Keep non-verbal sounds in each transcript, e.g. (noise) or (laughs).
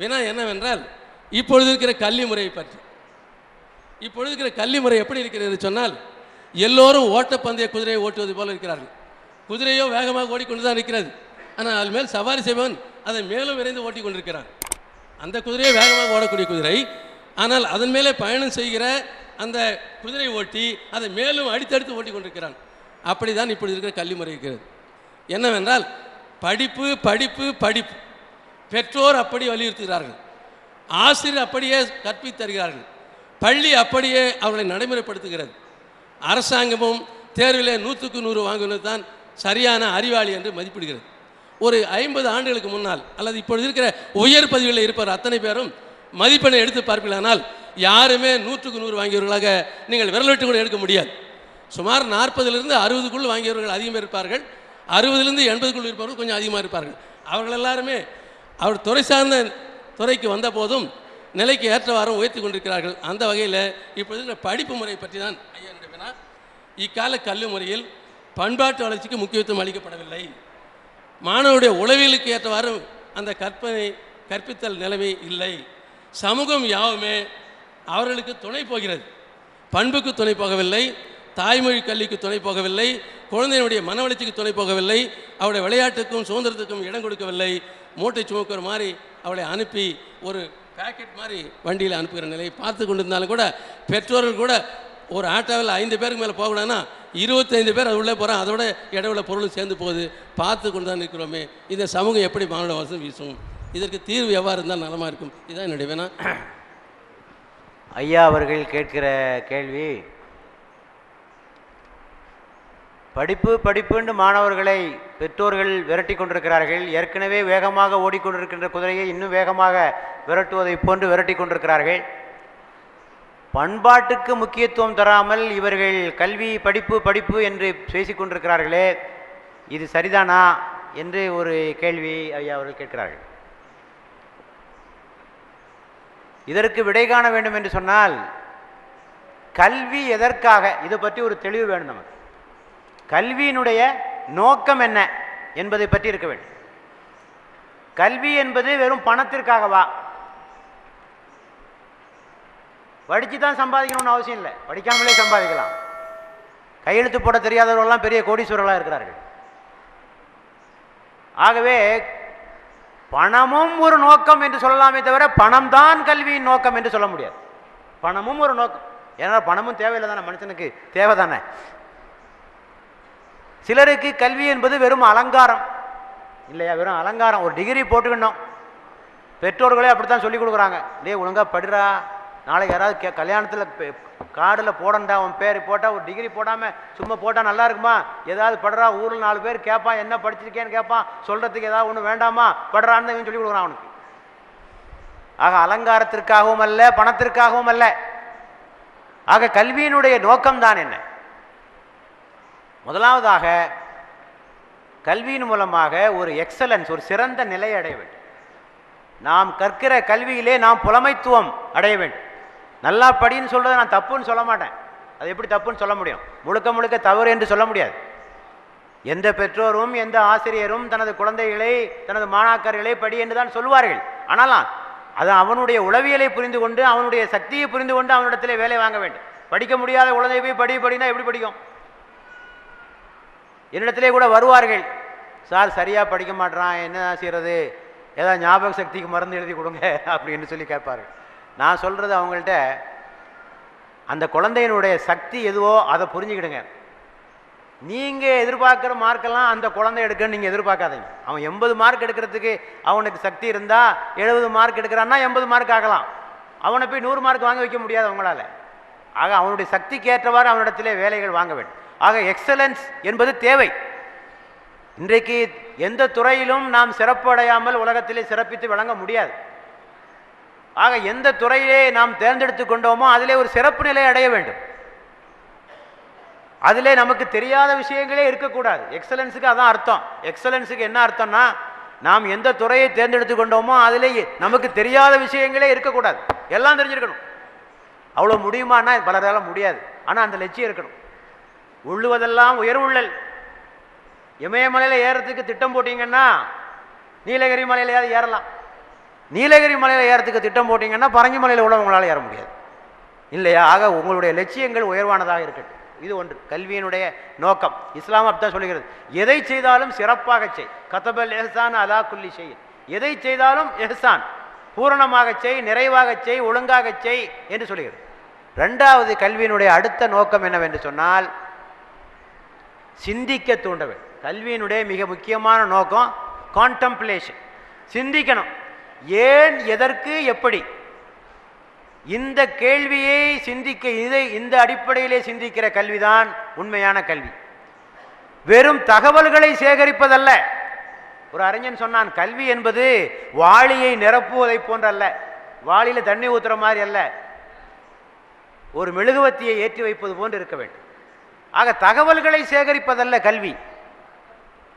வினா என்னவென்றால் இப்பொழுது இருக்கிற கல்வி முறையை பற்றி. இப்பொழுது இருக்கிற கல்வி முறை எப்படி இருக்கிறது சொன்னால் எல்லோரும் ஓட்டப்பந்தய குதிரையை ஓட்டுவது போல இருக்கிறார்கள். குதிரையோ வேகமாக ஓடிக்கொண்டு தான் இருக்கிறது. ஆனால் அது மேல் சவாரி செய்வன் அதை மேலும் விரைந்து ஓட்டி கொண்டிருக்கிறான் அந்த குதிரையே வேகமாக ஓடக்கூடிய குதிரை ஆனால் அதன் மேலே பயணம் செய்கிற அந்த குதிரை ஓட்டி அதை மேலும் அடித்தடுத்து ஓட்டி கொண்டிருக்கிறான் அப்படிதான் இப்பொழுது இருக்கிற கல்வி முறை இருக்கிறது. என்னவென்றால் படிப்பு படிப்பு படிப்பு. பெற்றோர் அப்படி வலியுறுத்துகிறார்கள். ஆசிரியர் அப்படியே கற்பித்து தருகிறார்கள். பள்ளி அப்படியே அவர்களை நடைமுறைப்படுத்துகிறது. அரசாங்கமும் தேர்விலே நூற்றுக்கு நூறு வாங்குவது தான் சரியான அறிவாளி என்று மதிப்பிடுகிறது. ஒரு ஐம்பது ஆண்டுகளுக்கு முன்னால் அல்லது இப்பொழுது இருக்கிற உயர் பதவிகளில் இருப்பவர் அத்தனை பேரும் மதிப்பெண்ணை எடுத்து பார்ப்பீர்களானால் யாருமே நூற்றுக்கு நூறு வாங்கியவர்களாக நீங்கள் விரலிட்டு கூட எடுக்க முடியாது. சுமார் நாற்பதுலேருந்து அறுபதுக்குள் வாங்கியவர்கள் அதிகமாக இருப்பார்கள். அறுபதுலேருந்து எண்பதுக்குள் இருப்பவர்கள் கொஞ்சம் அதிகமாக இருப்பார்கள். அவர்கள் எல்லாருமே அவர் துறை சார்ந்த துறைக்கு வந்த போதும் நிலைக்கு ஏற்றவாறும் உயர்த்தி கொண்டிருக்கிறார்கள். அந்த வகையில் இப்பொழுது படிப்பு முறை பற்றி தான் ஐயா வினா இக்கால கல்வி முறையில் பண்பாட்டு வளர்ச்சிக்கு முக்கியத்துவம் அளிக்கப்படவில்லை. மாணவருடைய உளவியலுக்கு ஏற்றவாறு அந்த கற்பனை கற்பித்தல் நிலைமை இல்லை. சமூகம் யாவுமே அவர்களுக்கு துணை போகிறது. பண்புக்கு துணை போகவில்லை. தாய்மொழி கல்விக்கு துணை போகவில்லை. குழந்தையினுடைய மன வளர்ச்சிக்கு துணை போகவில்லை. அவருடைய விளையாட்டுக்கும் சுதந்திரத்துக்கும் இடம் கொடுக்கவில்லை. மூட்டை சுமக்கிற மாதிரி அவளை அனுப்பி ஒரு பேக்கெட் மாதிரி வண்டியில் அனுப்புகிற நிலையை பார்த்து கொண்டிருந்தாலும் கூட பெற்றோர்கள் கூட ஒரு ஆட்டோவில் ஐந்து பேருக்கு மேலே போகக்கூடாதுன்னா இருபத்தைந்து பேர் அது உள்ளே போகிறான் அதோட இடவுல பொருளும் சேர்ந்து போகுது. பார்த்து கொண்டு தான் இருக்கிறோமே இந்த சமூகம் எப்படி மாநில வசம் வீசும்? இதற்கு தீர்வு எவ்வாறு இருந்தால் நலமாக இருக்கும்? இதுதான் என்னுடைய வேணா. ஐயா அவர்கள் கேட்கிற கேள்வி படிப்பு படிப்புன்னு மாணவர்களை பெற்றோர்கள் விரட்டி கொண்டிருக்கிறார்கள். ஏற்கனவே வேகமாக ஓடிக்கொண்டிருக்கின்ற குதிரையை இன்னும் வேகமாக விரட்டுவதைப் போன்று விரட்டி கொண்டிருக்கிறார்கள். பண்பாட்டுக்கு முக்கியத்துவம் தராமல் இவர்கள் கல்வி படிப்பு படிப்பு என்று பேசிக் கொண்டிருக்கிறார்களே இது சரிதானா என்று ஒரு கேள்வி ஐயா அவர்கள் கேட்கிறார்கள். இதற்கு விடை காண வேண்டும் என்று சொன்னால் கல்வி எதற்காக இதை பற்றி ஒரு தெளிவு வேணும் நமக்கு. கல்வியினுடைய நோக்கம் என்ன என்பதை பற்றி இருக்க வேண்டும். கல்வி என்பது வெறும் பணத்திற்காகவா படித்து தான் சம்பாதிக்கணும்னு அவசியம் இல்லை. படிக்காமலே சம்பாதிக்கலாம். கையெழுத்து போட தெரியாதவர்கள்லாம் பெரிய கோடீஸ்வரர்களாக இருக்கிறார்கள். ஆகவே பணமும் ஒரு நோக்கம் என்று சொல்லலாமே தவிர பணம் தான் கல்வியின் நோக்கம் என்று சொல்ல முடியாது. பணமும் ஒரு நோக்கம். ஏன்னா பணமும் தேவையில்லை தானே மனுஷனுக்கு தேவை தானே? சிலருக்கு கல்வி என்பது வெறும் அலங்காரம். இல்லையா வெறும் அலங்காரம். ஒரு டிகிரி போட்டுக்கணும். பெற்றோர்களே அப்படித்தான் சொல்லி கொடுக்குறாங்க. டேய் ஒழுங்காக படிடா. நாளைக்கு யாராவது கே கல்யாணத்தில் கார்டில் போடண்டா உன் பேர் போட்டால் ஒரு டிகிரி போடாமல் சும்மா போட்டால் நல்லா இருக்குமா? ஏதாவது படுறா ஊரில் நாலு பேர் கேட்பான் என்ன படிச்சிருக்கேன்னு கேட்பான் சொல்கிறதுக்கு ஏதாவது ஒன்று வேண்டாமா? படுறான்னு இவன் சொல்லி கொடுக்குறான் அவனுக்கு. ஆக அலங்காரத்திற்காகவும் அல்ல பணத்திற்காகவும் அல்ல. ஆக கல்வியினுடைய நோக்கம்தான் என்ன? முதலாவதாக கல்வியின் மூலமாக ஒரு எக்ஸலன்ஸ் ஒரு சிறந்த நிலை அடைய வேண்டும். நாம் கற்கிற கல்வியிலே நாம் புலமைத்துவம் அடைய வேண்டும். நல்லா படின்னு சொல்கிறத நான் தப்புன்னு சொல்ல மாட்டேன். அது எப்படி தப்புன்னு சொல்ல முடியும்? முழுக்க முழுக்க தவறு என்று சொல்ல முடியாது. எந்த பெற்றோரும் எந்த ஆசிரியரும் தனது குழந்தைகளை தனது மாணாக்கர்களை படி என்று தான் சொல்வார்கள் ஆனாலும் அது அவனுடைய உளவியலை புரிந்து கொண்டு அவனுடைய சக்தியை புரிந்து கொண்டு அவனிடத்திலே வேலை வாங்க வேண்டும். படிக்க முடியாத குழந்தை போய் படி படினா எப்படி படிக்கும்? என்னிடத்திலே கூட வருவார்கள். சார் சரியாக படிக்க மாட்றான் என்ன செய்கிறது ஏதாவது ஞாபக சக்திக்கு மருந்து எழுதி கொடுங்க (laughs) அப்படின்னு சொல்லி கேட்பார்கள். நான் சொல்கிறது அவங்கள்ட்ட அந்த குழந்தையினுடைய சக்தி எதுவோ அதை புரிஞ்சுக்கிடுங்க. நீங்கள் எதிர்பார்க்குற மார்க்கெல்லாம் அந்த குழந்தை எடுக்கன்னு நீங்கள் எதிர்பார்க்காதீங்க. அவன் எண்பது மார்க் எடுக்கிறதுக்கு அவனுக்கு சக்தி இருந்தால் எழுபது மார்க் எடுக்கிறான்னா எண்பது மார்க் ஆகலாம். அவனை போய் நூறு மார்க் வாங்க வைக்க முடியாது அவங்களால. ஆக அவனுடைய சக்திக்கு ஏற்றவாறு அவனிடத்திலே வேலைகள் வாங்க வேண்டும். ஆக எக்ஸலன்ஸ் என்பது தேவை. இன்றைக்கு எந்த துறையிலும் நாம் சிறப்பு அடையாமல் உலகத்திலே சிறப்பித்து விளங்க முடியாது. ஆக எந்த துறையிலே நாம் தேர்ந்தெடுத்து கொண்டோமோ அதிலே ஒரு சிறப்பு நிலை அடைய வேண்டும். அதிலே நமக்கு தெரியாத விஷயங்களே இருக்கக்கூடாது. எக்ஸலன்ஸுக்கு அதான் அர்த்தம். எக்ஸலன்ஸுக்கு என்ன அர்த்தம்னா நாம் எந்த துறையை தேர்ந்தெடுத்து கொண்டோமோ அதிலே நமக்கு தெரியாத விஷயங்களே இருக்கக்கூடாது. எல்லாம் தெரிஞ்சிருக்கணும். அவ்வளோ முடியுமான்னா பலரால் முடியாது. ஆனால் அந்த லட்சியம் இருக்கணும். உள்ளுவதெல்லாம் உயர்வுள்ளல் இமயமலையில் ஏறத்துக்கு திட்டம் போட்டிங்கன்னா நீலகிரி மலையிலையாவது ஏறலாம். நீலகிரி மலையில் ஏறத்துக்கு திட்டம் போட்டிங்கன்னா பரங்கி மலையில் கூட உங்களால் ஏற முடியாது. இல்லையா? ஆக உங்களுடைய லட்சியங்கள் உயர்வானதாக இருக்கட்டும். இது ஒன்று. கல்வியினுடைய நோக்கம். இஸ்லாம் அப்படித்தான் சொல்லுகிறது. எதை செய்தாலும் சிறப்பாக செய். கதபல் எஹசான் அலா குல்லி செய் எதை செய்தாலும் எஹசான். பூரணமாக செய் நிறைவாக செய் ஒழுங்காக செய் என்று சொல்லுகிறது. ரெண்டாவது கல்வியினுடைய அடுத்த நோக்கம் என்னவென்று சொன்னால் சிந்திக்க தூண்ட வேண்டும் கல்வியினுடைய மிக முக்கியமான நோக்கம் கான்டம்ப்ளேஷன் சிந்திக்கணும். ஏன் எதற்கு எப்படி? இந்த கேள்வியை சிந்திக்க இதை இந்த அடிப்படையிலே சிந்திக்கிற கல்விதான் உண்மையான கல்வி. வெறும் தகவல்களை சேகரிப்பதல்ல. ஒரு அறிஞன் சொன்னான் கல்வி என்பது வாளியை நிரப்புவதை போன்றல்ல. வாளியில் தண்ணி ஊற்றுற மாதிரி அல்ல. ஒரு மெழுகுவத்தியை ஏற்றி வைப்பது போன்று இருக்க வேண்டும். ஆக தகவல்களை சேகரிப்பதல்ல கல்வி.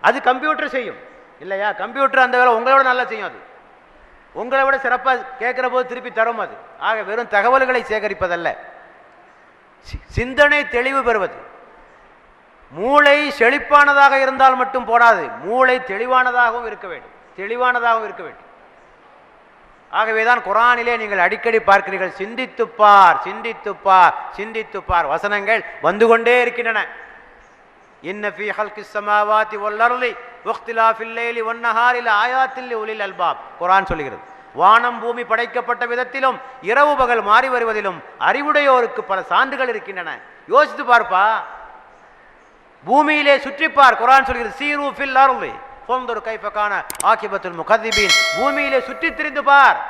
அது கம்ப்யூட்டர் செய்யும். இல்லையா? கம்ப்யூட்டர் அந்த வேலை உங்களோட நல்லா செய்யும் அது. உங்களை விட சிறப்பாக கேட்குற போது திருப்பி தரும் அது. ஆக வெறும் தகவல்களை சேகரிப்பதல்ல. சி- சிந்தனை தெளிவு பெறுவது. மூளை செழிப்பானதாக இருந்தால் மட்டும் போடாது. மூளை தெளிவானதாகவும் இருக்க வேண்டும். தெளிவானதாகவும் இருக்க வேண்டும். ஆகவேதான் குரானிலே நீங்கள் அடிக்கடி பார்க்கிறீர்கள் சிந்தித்துப் பார் சிந்தித்துப் பார் சிந்தித்துப் பார் வசனங்கள் வந்து கொண்டே இருக்கின்றன. இன்ன ஃபீ ஹல்கிஸ் ஸமாவாதி வல் அர்லி வக்திலாஃபில் லைலி வன் உலில் அல்பாப். குரான் சொல்கிறது. வானம் பூமி படைக்கப்பட்ட விதத்திலும் இரவு பகல் மாறி வருவதிலும் அறிவுடையோருக்கு பல சான்றுகள் இருக்கின்றன. யோசித்து பார்ப்பா. பூமியிலே சுற்றிப்பார். குரான் சொல்கிறது. சீரு ஃபில் அர்லி ஃபந்தர் கைப்பக்கான ஆகிபத்துல் முகதிபீன் பூமியிலே சுற்றித் திரிந்து பார்.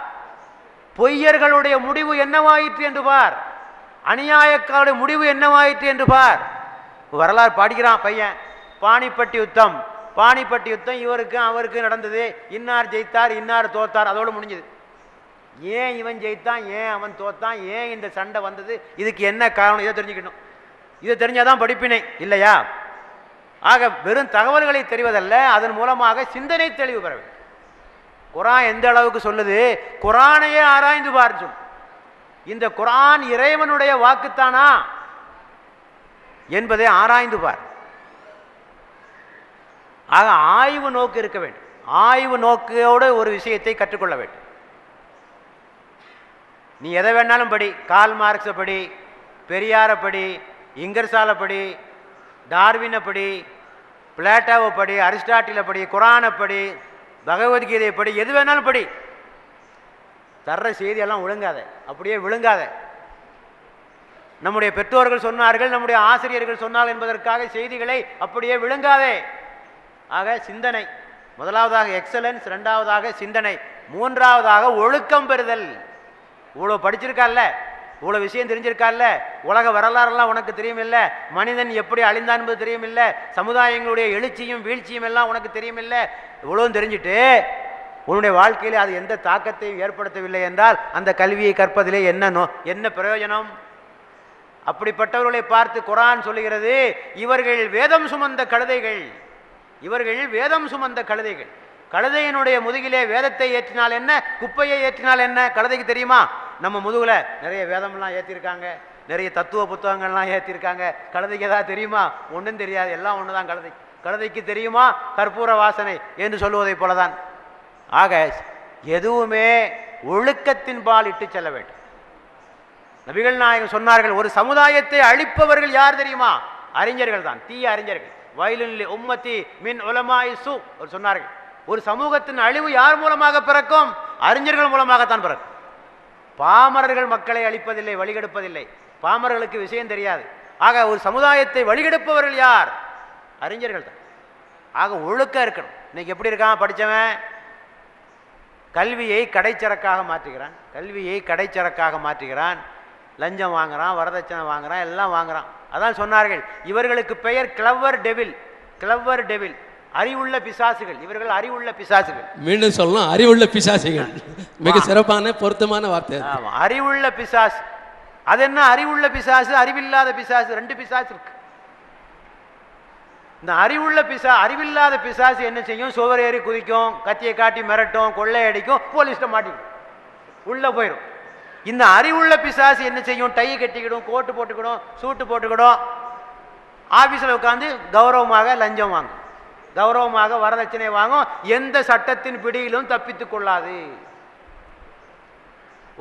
பொய்யர்களுடைய முடிவு என்னவாயிற்று என்று பார். அநியாயக்காருடைய முடிவு என்னவாயிற்று என்று பார். வரலாறு படிக்கிறான் பையன். பாணிப்பட்டி யுத்தம். பாணிப்பட்டி யுத்தம் இவருக்கும் அவருக்கு நடந்தது. இன்னார் ஜெயித்தார் இன்னார் தோத்தார் அதோடு முடிஞ்சது. ஏன் இவன் ஜெயித்தான்? ஏன் அவன் தோத்தான்? ஏன் இந்த சண்டை வந்தது? இதுக்கு என்ன காரணம்? இதை தெரிஞ்சுக்கணும். இதை தெரிஞ்சாதான் படிப்பினை. இல்லையா? ஆக வெறும் தகவல்களை தெரிவதல்ல அதன் மூலமாக சிந்தனை தெளிவு பெற வேண்டும். குரான் எந்த அளவுக்கு சொல்லுது? குரானையே ஆராய்ந்து பார் சொல் இந்த குரான் இறைவனுடைய வாக்குத்தானா என்பதை ஆராய்ந்து பார். ஆக ஆய்வு நோக்கு இருக்க வேண்டும். ஆய்வு நோக்கோடு ஒரு விஷயத்தை கற்றுக்கொள்ள வேண்டும். நீ எதை வேணாலும் படி கால் மார்க்ஸை படி பெரியாரை படி இங்கர்சாலை படி டார்வினை படி பிளேட்டாவை படி அரிஸ்டாட்டிலை படி குரானை படி பகவத்கீதையை படி எது வேணாலும் படி. தர்ற செய்தியெல்லாம் விழுங்காத அப்படியே விழுங்காத. நம்முடைய பெற்றோர்கள் சொன்னார்கள் நம்முடைய ஆசிரியர்கள் சொன்னார்கள் என்பதற்காக செய்திகளை அப்படியே விழுங்காதே. ஆக சிந்தனை முதலாவதாக எக்ஸலன்ஸ் ரெண்டாவதாக சிந்தனை மூன்றாவதாக ஒழுக்கம் பெறுதல். இவ்வளோ படிச்சிருக்கால்ல இவ்வளோ விஷயம் தெரிஞ்சிருக்கால்ல? உலக வரலாறுலாம் உனக்கு தெரியுமில்ல? மனிதன் எப்படி அழிந்தான் என்பது தெரியுமில்ல? சமுதாயங்களுடைய எழுச்சியும் வீழ்ச்சியும் எல்லாம் உனக்கு தெரியுமில்ல? இவ்வளவும் தெரிஞ்சுட்டு உன்னுடைய வாழ்க்கையில் அது எந்த தாக்கத்தையும் ஏற்படுத்தவில்லை என்றால் அந்த கல்வியை கற்பதிலே என்ன நோ என்ன பிரயோஜனம்? அப்படிப்பட்டவர்களை பார்த்து குரான் சொல்லுகிறது இவர்கள் வேதம் சுமந்த கழுதைகள். இவர்கள் வேதம் சுமந்த கழுதைகள். கழுதையினுடைய முதுகிலே வேதத்தை ஏற்றினால் என்ன? குப்பையை ஏற்றினால் என்ன? கழுதைக்கு தெரியுமா? நம்ம முதுகில் நிறைய வேதம்லாம் ஏற்றிருக்காங்க நிறைய தத்துவ புத்தகங்கள்லாம் ஏற்றிருக்காங்க கழுதைக்கு ஏதாவது தெரியுமா? ஒன்றும் தெரியாது. எல்லாம் ஒன்று தான் கழுதை. கழுதைக்கு தெரியுமா? கற்பூர வாசனை என்று சொல்லுவதைப் போலதான். ஆக எதுவுமே ஒழுக்கத்தின் பால் இட்டு செல்ல வேண்டும். நபிகள் நாயகம் சொன்னார்கள் ஒரு சமுதாயத்தை அழிப்பவர்கள் யார் தெரியுமா? அறிஞர்கள் தான். தீய அறிஞர்கள். வயலில் உம்மத்தி மின் உலமாய் சு சொன்னார்கள். ஒரு சமூகத்தின் அழிவு யார் மூலமாக பிறக்கும்? அறிஞர்கள் மூலமாகத்தான் பிறக்கும். பாமரர்கள் மக்களை அழிப்பதில்லை வழிகெடுப்பதில்லை. பாமரர்களுக்கு விஷயம் தெரியாது. ஆக ஒரு சமுதாயத்தை வழிகெடுப்பவர்கள் யார்? அறிஞர்கள் தான். ஆக ஒழுக்கம் இருக்கணும். இன்னைக்கு எப்படி இருக்கான் படித்தவன் கல்வியை கடைச்சரக்காக மாற்றுகிறான். கல்வியை கடைச்சரக்காக மாற்றுகிறான். லஞ்சம் வாங்குறான் வரதட்சணை வாங்குகிறான் எல்லாம் வாங்குறான். அதான் சொன்னார்கள். இவர்களுக்கு பெயர் கிளவர் டெவில். Clever devil. அறிவுள்ள பிசாசுகள். இவர்கள் அறிவுள்ள பிசாசுகள். மீண்டும் சொல்லலாம் அறிவுள்ள பிசாசிகள். மிக சிறப்பான பொருத்தமான வார்த்தை அறிவுள்ள பிசாசு. அது என்ன? அறிவுள்ள பிசாசு அறிவில்லாத பிசாசு ரெண்டு பிசாசு இருக்கு. இந்த அறிவுள்ள பிசா அறிவில்லாத பிசாசு என்ன செய்யும்? சுவர் ஏறி குதிக்கும் கத்தியை காட்டி மிரட்டும் கொள்ளையடிக்கும் போலீஸ்ட்ட மாட்டிக்கும் உள்ள போயிடும். இந்த அறிவுள்ள பிசாசு என்ன செய்யும்? டை கட்டிக்கிடும் கோட்டு போட்டுக்கிடும் சூட்டு போட்டுக்கிடும். ஆபீஸில் உட்காந்து கௌரவமாக லஞ்சம் வாங்கும். கௌரவமாக வரதட்சணை வாங்கும் எந்த சட்டத்தின் பிடியிலும் தப்பித்துக் கொள்ளாது.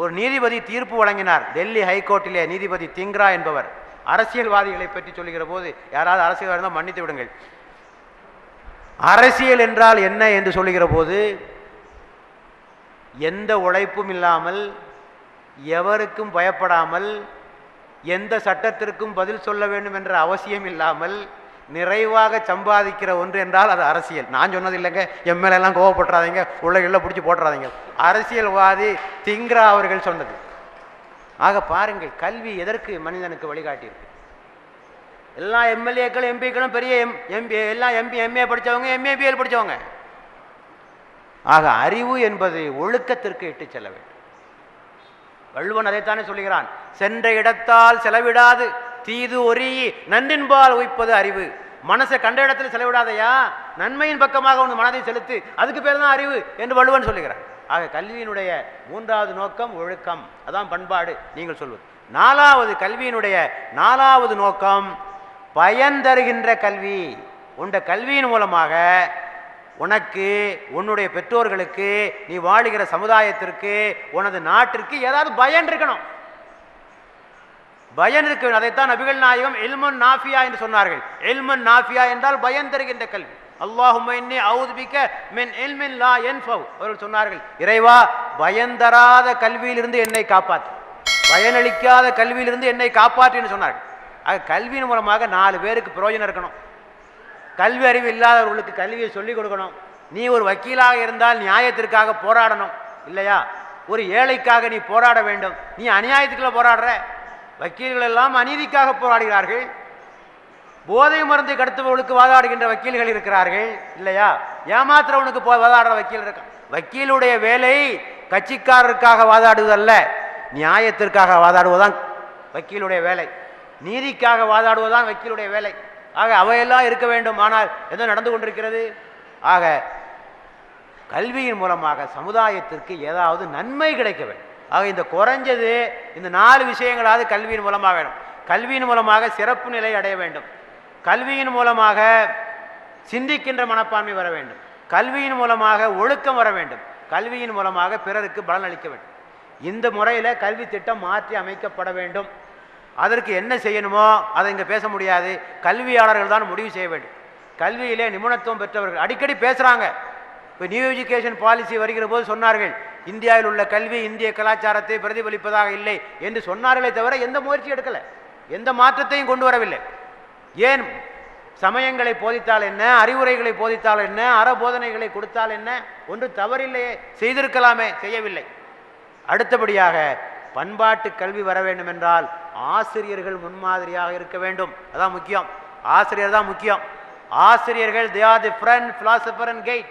ஒரு நீதிபதி தீர்ப்பு வழங்கினார். டெல்லி ஹைகோர்ட்டிலே நீதிபதி திங்ரா என்பவர். அரசியல்வாதிகளை பற்றி சொல்லுகிற போது யாராவது அரசியல்வாதி இருந்தால் மன்னித்து விடுங்கள். அரசியல் என்றால் என்ன என்று சொல்லுகிற போது எந்த உழைப்பும் இல்லாமல் எவருக்கும் பயப்படாமல் எந்த சட்டத்திற்கும் பதில் சொல்ல வேண்டும் என்ற அவசியம் இல்லாமல் நிறைவாக சம்பாதிக்கிற ஒன்று என்றால் அது அரசியல். நான் சொன்னது இல்லைங்க. எம்எல்ஏலாம் எல்லாம் கோவப்பட்டுறாதீங்க. உள்ள உள்ள பிடிச்சி போட்டுறாதீங்க. அரசியல்வாதி திங்ரா அவர்கள் சொன்னது. ஆக பாருங்கள் கல்வி எதற்கு மனிதனுக்கு வழிகாட்டியிருக்கு? எல்லா எம்எல்ஏக்களும் எம்பிக்களும் பெரிய எம் எம்பி எல்லாம் எம்பி எம்ஏ படித்தவங்க எம்ஏபிஎல் படித்தவங்க ஆக அறிவு என்பது ஒழுக்கத்திற்கு இட்டு செல்ல வேண்டும். வள்ளுவன் அதைத்தானே சொல்லுகிறான். சென்ற இடத்தால் செலவிடாது. தீது ஒரி நன்றின்பால் உய்ப்பது அறிவு. மனசை கண்ட இடத்துல செலவிடாதையா? நன்மையின் பக்கமாக உன் மனதை செலுத்து. அதுக்கு பேர் தான் அறிவு என்று வள்ளுவன் சொல்லுகிறான் ஆக கல்வியினுடைய மூன்றாவது நோக்கம் ஒழுக்கம். அதான் பண்பாடு நீங்கள் சொல்வது. நாலாவது கல்வியினுடைய நாலாவது நோக்கம் பயன் தருகின்ற கல்வி. உண்ட கல்வியின் மூலமாக உனக்கு உன்னுடைய பெற்றோர்களுக்கு நீ வாழுகிற சமுதாயத்திற்கு உனது நாட்டிற்கு ஏதாவது பயன் இருக்கணும். பயன் இருக்க வேண்டும். அதைத்தான் நபிகள் நாயகம் எல்மன் நாஃபியா என்று சொன்னார்கள். எல்மன் நாஃபியா என்றால் பயன் தருகின்ற கல்வி. அல்லாஹும்ம அவுது மின் எல்மின் லா என்ஃபவ் அவர்கள் சொன்னார்கள். இறைவா பயந்தராத கல்வியிலிருந்து என்னை காப்பாற்று. பயனளிக்காத கல்வியிலிருந்து என்னை காப்பாற்று என்று சொன்னார்கள். ஆக கல்வியின் மூலமாக நாலு பேருக்கு பிரயோஜனம் இருக்கணும். கல்வி அறிவு இல்லாதவர்களுக்கு கல்வியை சொல்லிக் கொடுக்கணும். நீ ஒரு வக்கீலாக இருந்தால் நியாயத்திற்காக போராடணும். இல்லையா? ஒரு ஏழைக்காக நீ போராட வேண்டும். நீ அநியாயத்துக்குள்ள போராடுற. வக்கீல்கள் எல்லாம் அநீதிக்காக போராடுகிறார்கள். போதை மருந்தை கடத்துபவர்களுக்கு வாதாடுகின்ற வக்கீல்கள் இருக்கிறார்கள். இல்லையா? ஏமாத்துறவனுக்கு போ வாதாடுற வக்கீல் இருக்கான் வக்கீலுடைய வேலை கட்சிக்காரருக்காக வாதாடுவதல்ல நியாயத்திற்காக வாதாடுவதுதான் வக்கீலுடைய வேலை. நீதிக்காக வாதாடுவதுதான் வக்கீலுடைய வேலை. ஆக அவையெல்லாம் இருக்க வேண்டும். ஆனால் எதோ நடந்து கொண்டிருக்கிறது? ஆக கல்வியின் மூலமாக சமுதாயத்திற்கு ஏதாவது நன்மை கிடைக்க வேண்டும். ஆக இந்த குறைஞ்சது இந்த நாலு விஷயங்களாவது கல்வியின் மூலமாக வேணும். கல்வியின் மூலமாக சிறப்பு நிலை அடைய வேண்டும். கல்வியின் மூலமாக சிந்திக்கின்ற மனப்பான்மை வர வேண்டும். கல்வியின் மூலமாக ஒழுக்கம் வர வேண்டும். கல்வியின் மூலமாக பிறருக்கு பலன் அளிக்க வேண்டும். இந்த முறையில் கல்வி திட்டம் மாற்றி அமைக்கப்பட வேண்டும். அதற்கு என்ன செய்யணுமோ அதை இங்கே பேச முடியாது. கல்வியாளர்கள் தான் முடிவு செய்ய வேண்டும். கல்வியிலே நிபுணத்துவம் பெற்றவர்கள் அடிக்கடி பேசுகிறாங்க இப்போ நியூ எஜுகேஷன் பாலிசி வருகிற போது சொன்னார்கள். இந்தியாவில் உள்ள கல்வி இந்திய கலாச்சாரத்தை பிரதிபலிப்பதாக இல்லை என்று சொன்னார்களே தவிர எந்த முயற்சி எடுக்கலை. எந்த மாற்றத்தையும் கொண்டு வரவில்லை. ஏன் சமயங்களை போதித்தால் என்ன அறிவுரைகளை போதித்தால் என்ன அறபோதனைகளை கொடுத்தால் என்ன? ஒன்று தவறில்லையே செய்திருக்கலாமே செய்யவில்லை. அடுத்தபடியாக பண்பாட்டு கல்வி வர வேண்டும் என்றால் ஆசிரியர்கள் முன்மாதிரியாக இருக்க வேண்டும். அதான் முக்கியம். ஆசிரியர் தான் முக்கியம். ஆசிரியர்கள் they are the friend philosopher and guide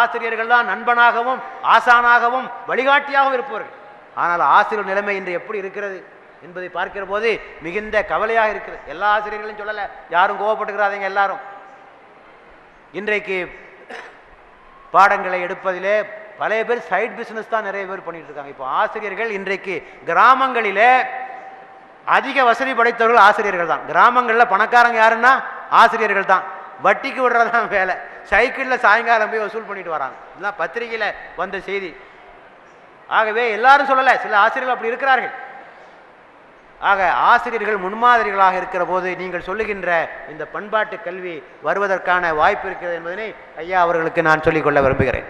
ஆசிரியர்கள் தான் நண்பனாகவும் ஆசானாகவும் வழிகாட்டியாகவும் இருப்பவர்கள். ஆனால் ஆசிரியர் நிலைமை இன்று எப்படி இருக்கிறது என்பதை பார்க்கிற போது மிகுந்த கவலையாக இருக்கிறது. எல்லா ஆசிரியர்களையும் சொல்லலை. யாரும் கோவப்பட்டுக்கிறாதீங்க எல்லாரும். இன்றைக்கு பாடங்களை எடுப்பதிலே பழைய பேர் சைட் பிஸ்னஸ் தான் நிறைய பேர் பண்ணிட்டு இருக்காங்க. இப்போ ஆசிரியர்கள் இன்றைக்கு கிராமங்களிலே அதிக வசதி படைத்தவர்கள் ஆசிரியர்கள் தான். கிராமங்களில் பணக்காரங்க யாருன்னா ஆசிரியர்கள் தான். வட்டிக்கு விடுறதான் வேலை. சைக்கிளில் சாயங்காலம் போய் வசூல் பண்ணிட்டு வராங்க. இதெல்லாம் பத்திரிகையில் வந்த செய்தி. ஆகவே எல்லாரும் சொல்லலை சில ஆசிரியர்கள் அப்படி இருக்கிறார்கள். ஆக ஆசிரியர்கள் முன்மாதிரிகளாக இருக்கிற போது நீங்கள் சொல்லுகின்ற இந்த பண்பாட்டு கல்வி வருவதற்கான வாய்ப்பு இருக்கிறது என்பதனை ஐயா அவர்களுக்கு நான் சொல்லிக்கொள்ள விரும்புகிறேன்.